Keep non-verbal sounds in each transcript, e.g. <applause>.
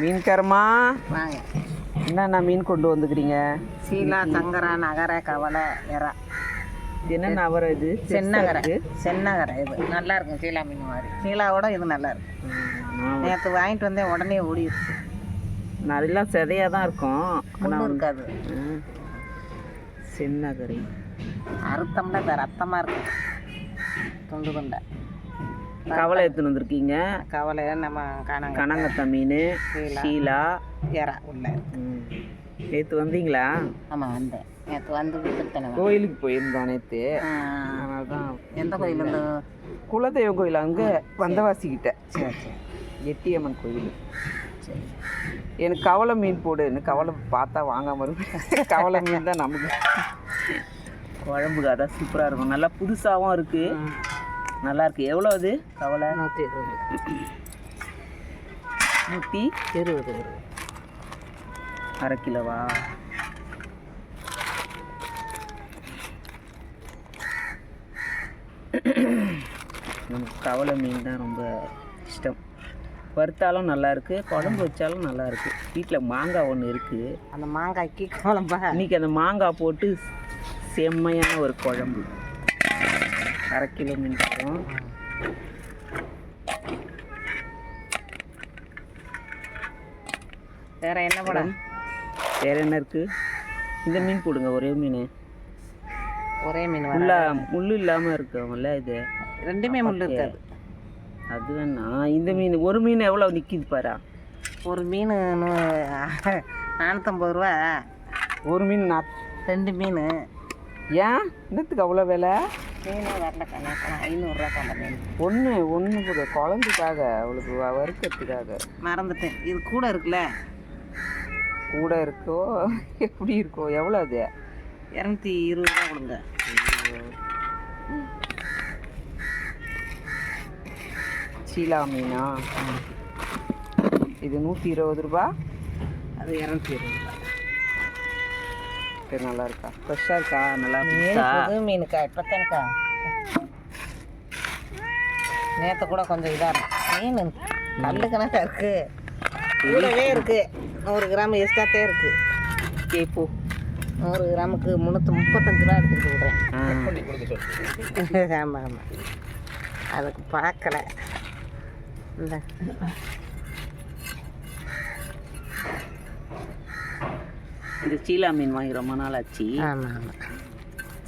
மீன்காரம்மா. வாங்க. என்னென்ன மீன் கொண்டு வந்துக்கிறீங்க? சீலா சங்கரா நகர கவலை எறா. இது என்ன அவரை இது? சென்னகரை சென்னகரை இது. நல்லா இருக்கும் சீலா மீன் மாதிரி. சீலாவோட இது நல்லா இருக்கும் நேற்று வாங்கிட்டு வந்தேன் உடனே ஓடிடுச்சு. நல்லா செதையாக தான் இருக்கும். முள்ளு இருக்காது. சென்னகரை அறுத்தம்ல இந்த ரத்தமாக இருக்கும் துண்டு துண்டை. கவலை எடுத்துன்னு வந்திருக்கீங்க. கவலை நம்ம காணாங்க கனங்கத்த மீன். ஷீலா எறா உள்ள. நேற்று வந்தீங்களா? ஆமாம் வந்தேன். நேற்று வந்து கோயிலுக்கு போயிருந்தோம் நேற்று அதனால தான் எந்த கோயில் இந்த குலதெய்வம் கோயில் அங்கே வந்தவாசிக்கிட்ட சரி. சரி எட்டியம்மன் கோயில். சரி. எனக்கு கவலை மீன் போடுன்னு கவலை பார்த்தா வாங்காம இருக்கு <laughs> கவலை மீன் தான் நமக்கு. குழம்புக்கு அதான் சூப்பராக இருக்கும். நல்லா புதுசாகவும் இருக்கு. நல்லா இருக்கு எவ்வளோ அது? கவலை? நூற்றி இருபது. நூற்றி இருபது. அரை கிலோவா? நமக்கு கவலை மீன் தான் ரொம்ப இஷ்டம். வறுத்தாலும் நல்லா இருக்கு குழம்பு வச்சாலும் நல்லா இருக்கு வீட்டில் மாங்காய் ஒன்று இருக்குது அந்த மாங்காய்க்கு குழம்பா? இன்னைக்கு அந்த மாங்காய் போட்டு செம்மையான ஒரு குழம்பு. அரை கிலோ மீன் இருக்கும். வேற என்ன படம் வேற என்ன இருக்கு? இந்த மீன் போடுங்க ஒரே மீன். ஒரே மீன் முள்ளா முள்ளு இல்லாமல் இருக்கும்ல இது? ரெண்டுமே முள் இருக்காது. அது வேணா. இந்த மீன் ஒரு மீன் எவ்வளோ நிற்கிது பாரா? ஒரு மீன் நானூற்றம்பது ரூபா. ஒரு மீன் ரெண்டு மீன். ஏன்? என்னத்துக்கு அவ்வளோ விலை? மீனே வரல கணக்கு ஐநூறுரூவா கொண்ட மீன் ஒன்று ஒன்று கூட குழந்தைக்காக அவளுக்கு வறுக்கிறதுக்காக மறந்துட்டேன். இது கூட இருக்குல்ல? கூட இருக்கோ <laughs> எப்படி இருக்கோ எவ்வளோ அது? இரநூத்தி இருபது ரூபா கொடுங்க. சீலா மீனா? இது நூற்றி இருபது ரூபா அது இரநூத்தி இருபது. சரி நல்லா இருக்கா ஃப்ரெஷ்ஷாக இருக்கா? நல்லா மீன் புது மீனுக்கா? இப்போத்தானுக்கா? நேற்று கூட கொஞ்சம் இதாக இருக்கும் மீன் கல்லு கணக்காக இருக்கு. கூடவே இருக்கு. நூறு கிராம் எக்ஸ்ட்ராத்தே இருக்கு. கேப்போ நூறு கிராமுக்கு முந்நூற்றி முப்பத்தஞ்சு ரூபா எடுத்துட்டு விட்றேன் ஆமாம் <laughs> ஆமாம் அதுக்கு பார்க்கல. இந்த. இந்த சீலா மீன் வாங்கி ரொம்ப நாள் ஆச்சு ஆமாம் ஆமாம்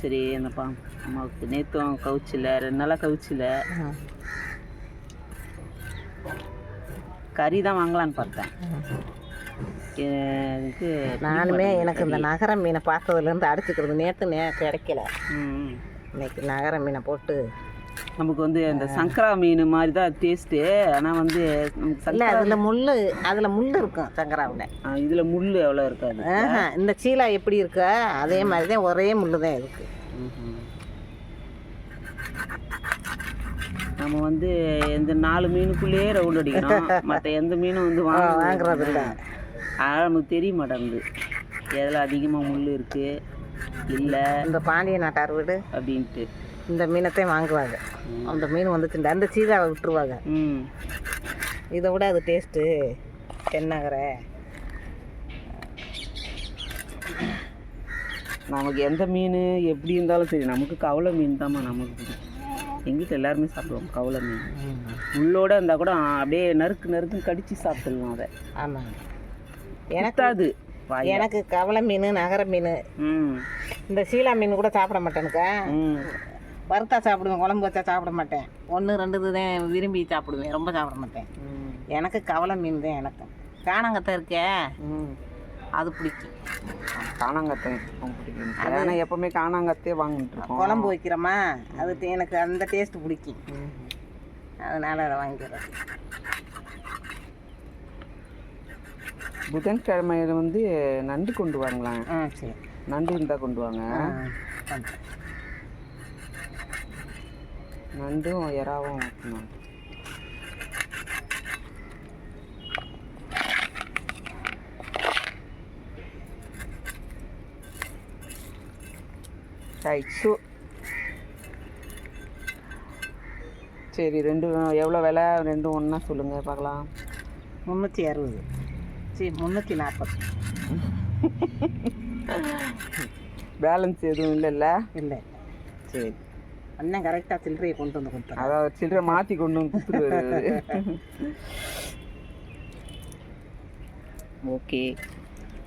சரி என்னப்பா அம்மாவுக்கு நேற்றும் கவுச்சில் ரெண்டு நாளாக கவுச்சில். கறி தான் வாங்கலான்னு பார்த்தேன். எனக்கு நானுமே எனக்கு இந்த நகர மீனை பார்த்ததுலேருந்து அடிச்சுக்கிறது நேற்று நே கிடைக்கல. ம். இன்னைக்கு நகர மீனை போட்டு நமக்கு வந்து அந்த சங்கரா மீன் மாதிரி தான் டேஸ்ட்டு ஆனால் வந்து இல்லை அதில் முள் அதில் முள் இருக்கும் சங்கராவில். இதில் முள் எவ்வளோ இருக்காது இந்த சீலா எப்படி இருக்கோ அதே மாதிரி தான் ஒரே முள் தான் இருக்கு. ம்ஹும். நம்ம வந்து இந்த நாலு மீனுக்குள்ளேயே ரவுண்ட் அடிக்கணும். <laughs> மற்ற எந்த மீனும் வந்து வாங்க வாங்குறது இல்லை. அதனால் நமக்கு தெரிய மாட்டேங்குது. எதில் அதிகமாக முள் இருக்குது இல்லை. இந்த பாண்டிய நாட்டார் வீடு? அப்படின்ட்டு. இந்த மீனத்தையும் வாங்குவாங்க. அந்த மீன் வந்துச்சு அந்த சீலாவை விட்டுருவாங்க. ம் இதை விட அது டேஸ்ட்டு தென்னகரை. நமக்கு எந்த மீன் எப்படி இருந்தாலும் சரி நமக்கு கவலை மீன் தாம்மா நமக்கு பிடிக்கும். எங்கள் வீட்டில் எல்லாருமே சாப்பிடுவோம் கவலை மீன். முள்ளோட இருந்தால் கூட அப்படியே நறுக்கு நறுக்குன்னு கடிச்சு சாப்பிட்டுடலாம் அதை. ஆமாம் எனக்கு எனக்காது வாய் எனக்கு கவலை மீன் நகர மீன். ம். இந்த சீலா மீன் கூட சாப்பிட மாட்டேனுக்கா. ம். வறுத்தா சாப்பிடுவேன் குழம்பு வச்சா சாப்பிட மாட்டேன். ஒன்று ரெண்டு தான் விரும்பி சாப்பிடுவேன் ரொம்ப சாப்பிட மாட்டேன். எனக்கு கவலை மீன் தான் எனக்கு. காணாங்கத்தை இருக்கே? ம். அது பிடிக்கும். காணாங்கத்தை பிடிக்கும். ஏன்னா எப்பவுமே காணாங்கத்தே வாங்கிட்டு குழம்பு வைக்கிறோமா? அது எனக்கு அந்த டேஸ்ட் பிடிக்கும். அதனால அதை வாங்கிக்கிறேன் புதன்கிழமையில வந்து நண்டு கொண்டு வாங்கலாம் நண்டு இருந்தால் கொண்டு வாங்க. நண்டும் எறாவும் வைக்கணும் ரைட்ஸு சரி ரெண்டும் எவ்வளோ விலை? ரெண்டும் ஒன்றா சொல்லுங்கள் பார்க்கலாம். முந்நூற்றி அறுபது. சரி முந்நூற்றி நாற்பது. <laughs> பேலன்ஸ் எதுவும் இல்லைல்ல? இல்லை. சரி. அண்ணன் கரெக்டாக சில்லறையை கொண்டு வந்து கொடுத்தாரு அதாவது சில்லறை மாற்றி கொண்டு வந்து கொடுத்துருவாரு. <laughs> ஓகே.